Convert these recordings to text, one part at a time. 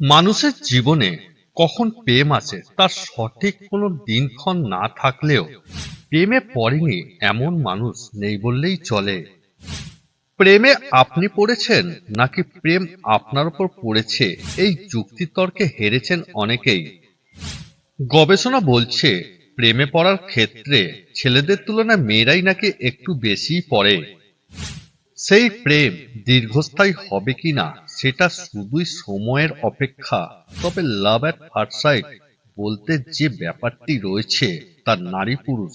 মানুষের জীবনে কখন প্রেম আছে, তার সঠিক কোনো দিনক্ষণ না থাকলেও প্রেমে পড়েনি এমন মানুষ নেই বললেই চলে। প্রেমে আপনি পড়েছেন নাকি প্রেম আপনার উপর পড়েছে, এই যুক্তিতর্কে হেরেছেন অনেকেই। গবেষণা বলছে, প্রেমে পড়ার ক্ষেত্রে ছেলেদের তুলনায় মেয়েরাই নাকি একটু বেশিই পড়ে। সেই প্রেম দীর্ঘস্থায়ী হবে কিনা, সেটা শুধুই সময়ের অপেক্ষা। তবে লাভ অ্যাট ফার্স্ট সাইট বলতে যে ব্যাপারটি রয়েছে তার নারী পুরুষ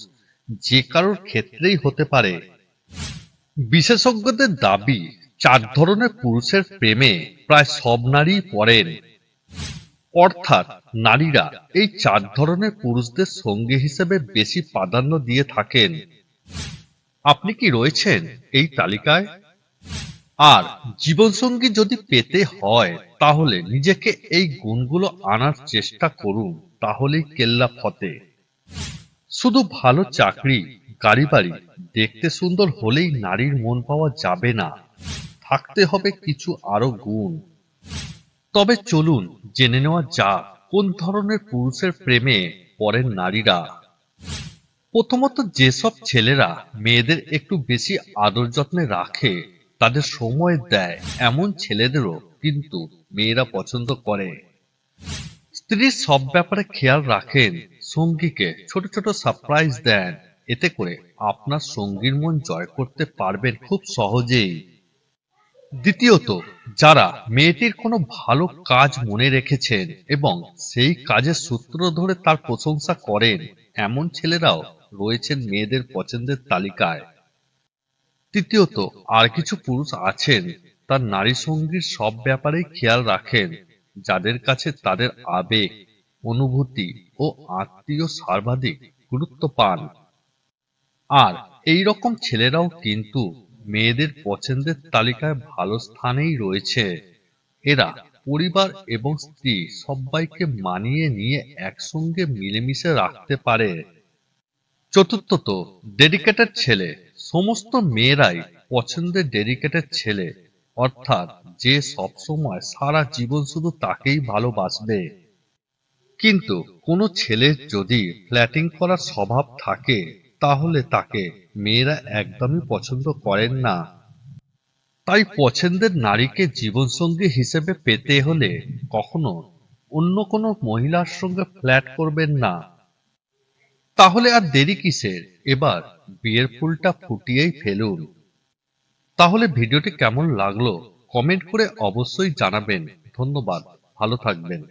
যে কারোর ক্ষেত্রেই হতে পারে। বিশেষজ্ঞদের দাবি, চার ধরনের পুরুষের প্রেমে প্রায় সব নারী পড়েন। অর্থাৎ নারীরা এই চার ধরনের পুরুষদের সঙ্গী হিসেবে বেশি প্রাধান্য দিয়ে থাকেন। আপনি কি রয়েছেন এই তালিকায়? আর জীবনসঙ্গী যদি পেতে হয়, তাহলে নিজেকে এই গুণগুলো আনার চেষ্টা করুন, তাহলেই কেল্লা ফতে। শুধু ভালো চাকরি, গাড়ি বাড়ি, দেখতে সুন্দর হলেই নারীর মন পাওয়া যাবে না। থাকতে হবে কিছু আরও গুণ। তবে চলুন, জেনে নেওয়া যাক, কোন ধরনের পুরুষের প্রেমে পড়েন নারীরা। প্রথমত যেসব ছেলেরা মেয়েদের একটু বেশি আদর যত্নে রাখে, তাদের সময় দেয় এমন ছেলেদেরও কিন্তু মেয়েরা পছন্দ করে। স্ত্রীর সব ব্যাপারে খেয়াল রাখেন, সঙ্গীকে ছোট ছোট সারপ্রাইজ দেন, এতে করে আপনার সঙ্গীর মন জয় করতে পারবেন খুব সহজেই। দ্বিতীয়ত যারা মেয়েটির কোনো ভালো কাজ মনে রেখেছেন এবং সেই কাজের সূত্র ধরে তার প্রশংসা করেন, এমন ছেলেরাও রয়েছেন মেয়েদের পছন্দের তালিকায়। তৃতীয়ত, আর কিছু পুরুষ আছেন, তার নারী সঙ্গীর সব ব্যাপারেই খেয়াল রাখেন, যাদের কাছে তাদের আবেগ, অনুভূতি ও আত্মীয় সর্বাধিক গুরুত্ব পান। আর এই রকম ছেলেরাও কিন্তু মেয়েদের পছন্দের তালিকায় ভালো স্থানেই রয়েছে। এরা পরিবার এবং স্ত্রী সবাইকে মানিয়ে নিয়ে একসঙ্গে মিলেমিশে রাখতে পারে। চতুর্থত, ডেডিকেটেড ছেলে। সমস্ত মেয়েরাই পছন্দের ডেডিকেটেড ছেলে। অর্থাৎ যে সবসময় সারা জীবন শুধু তাকেই ভালোবাসবে। কিন্তু কোনো ছেলের যদি ফ্ল্যাটিং করার স্বভাব থাকে তাহলে তাকে মেয়েরা একদমই পছন্দ করেন না। তাই পছন্দের নারীকে জীবনসঙ্গী হিসেবে পেতে হলে কখনো অন্য কোনো মহিলার সঙ্গে ফ্ল্যাট করবেন না। তাহলে আর দেরি কিসের? এবার বিয়ের ফুলটা ফুটিয়েই ফেলুন। তাহলে ভিডিওটি কেমন লাগল কমেন্ট করে অবশ্যই জানাবেন। ধন্যবাদ। ভালো থাকবেন।